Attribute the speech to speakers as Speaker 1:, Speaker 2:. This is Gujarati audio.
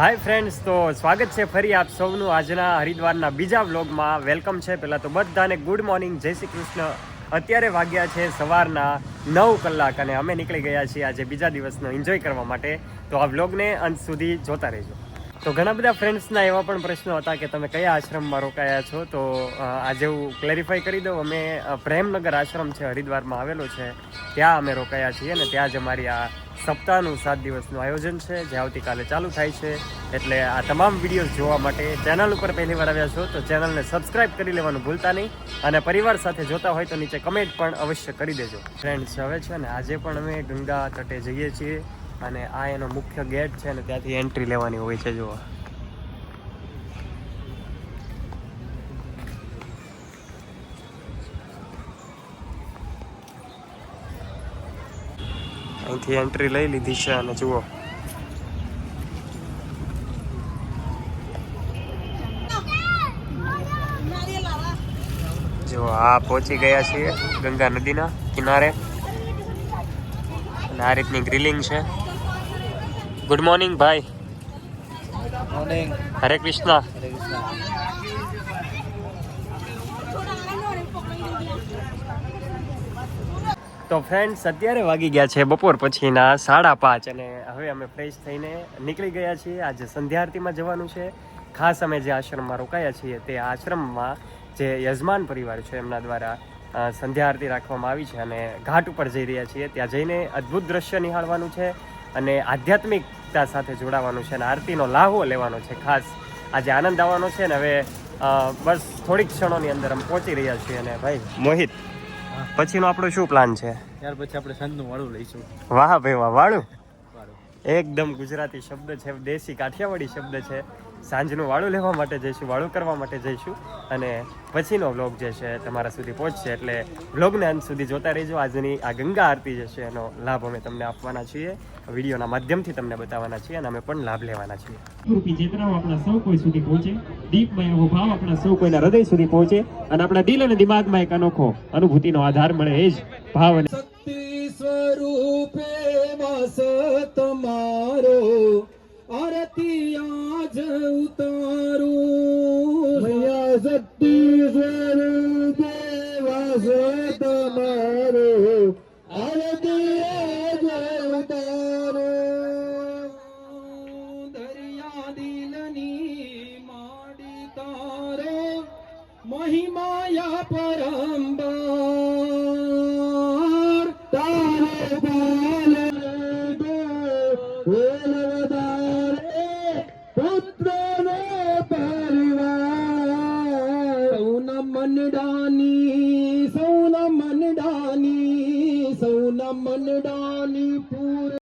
Speaker 1: હાય ફ્રેન્ડ્સ તો સ્વાગત છે ફરી આપ સૌનું આજના હરિદ્વારના બીજા વ્લોગમાં. વેલકમ છે. પહેલાં તો બધાને ગુડ મોર્નિંગ જય શ્રી કૃષ્ણ. અત્યારે વાગ્યા છે સવારના નવ કલાક અને અમે નીકળી ગયા છીએ આજે બીજા દિવસનો એન્જોય કરવા માટે. તો આ વ્લોગને અંત સુધી જોતા રહેજો. તો ઘણા બધા ફ્રેન્ડ્સના એવા પણ પ્રશ્નો હતા કે તમે કયા આશ્રમમાં રોકાયા છો? તો આજે હું ક્લેરિફાઈ કરી દઉં. અમે પ્રેમનગર આશ્રમ છે, હરિદ્વારમાં આવેલો છે. ત્યાં અમે રોકાયા છીએ અને ત્યાં જ અમારી આ સપ્તાહનું સાત દિવસનું આયોજન છે, જે આવતીકાલે ચાલુ થાય છે. એટલે આ તમામ વિડીયોઝ જોવા માટે ચેનલ ઉપર પહેલી વાર આવ્યા છો, તો ચેનલને સબસ્ક્રાઇબ કરી લેવાનું ભૂલતા નહીં અને પરિવાર સાથે જોતા હોય તો નીચે કમેન્ટ પણ અવશ્ય કરી દેજો. ફ્રેન્ડ્સ હવે છે ને, આજે પણ અમે ગંગા તટે જઈએ છીએ અને આ એનો મુખ્ય ગેટ છે ને, ત્યાંથી એન્ટ્રી લેવાની હોય છે, જુઓ. અહીંથી એન્ટ્રી લઈ લીધી છે અને જુઓ. જો આ પહોંચી ગયા છીએ ગંગા નદીના કિનારે. અને આ રીતની ગ્રીલિંગ છે. ગુડ મોર્નિંગ ભાઈ.
Speaker 2: મોર્નિંગ
Speaker 1: હરે કૃષ્ણ
Speaker 2: હરે કૃષ્ણ
Speaker 1: તો ફ્રેન્ડ્સ અત્યારે વાગી ગયા છે બપોર પછીના સાડા પાંચ અને હવે અમે ફ્રેશ થઈને નીકળી ગયા છીએ. આજે સંધ્યા આરતીમાં જવાનું છે. ખાસ અમે જે આશ્રમમાં રોકાયા છીએ તે આશ્રમમાં જે યજમાન પરિવાર છે એમના દ્વારા સંધ્યા આરતી રાખવામાં આવી છે અને ઘાટ ઉપર જઈ રહ્યા છીએ. ત્યાં જઈને અદ્ભુત દ્રશ્ય નિહાળવાનું છે અને આધ્યાત્મિકતા સાથે જોડાવાનું છે અને આરતીનો લાહો લેવાનો છે. ખાસ આજે આનંદ આવવાનો છે ને હવે બસ થોડીક ક્ષણોની અંદર અમે પહોંચી રહ્યા છીએ અને ભાઈ મોહિત પછીનો આપણો શું પ્લાન છે?
Speaker 2: ત્યાર પછી આપણે સાંજનું વાળું લઈશું.
Speaker 1: વાહ ભાઈ વાહ વાળું? એકદમ ગુજરાતી શબ્દ છે દેશી કાઠિયાવાડી શબ્દ છે. સાંજનું વાળું લેવા માટે જઈશું વાળું કરવા માટે જઈશું. અને પછીનો વ્લોગ જે છે તમારા સુધી પહોંચશે. એટલે વ્લોગને અંત સુધી જોતા રહેજો. આજની આ ગંગા આરતી જે છે એનો લાભ અમે તમને આપવાના છીએ. વિડીયોના માધ્યમથી તમને બતાવવાના છીએ અને અમે પણ લાભ લેવાના છીએ. રૂપી ચેતનાઓ આપણા સૌ કોઈ સુધી પહોંચે. દીપમય એવો ભાવ આપણા સૌ કોઈના હૃદય સુધી પહોંચે. અને આપણા દિલ અને દિમાગમાં એક અનોખો અનુભૂતિનો આધાર મળે એ જ ભાવ અને
Speaker 2: શક્તિ સ્વરૂપે વાસ તમારો આરતી આજ ઉતારું. ભૈયા શક્તિ સ્વરૂપે વાસ તમારો. આરતી આજ ઉતારું. દરિયા દિલની માડી તારો. મહિમાયા પરંબર મનડાની સૌના મનડાની સૌના મનડાની પૂર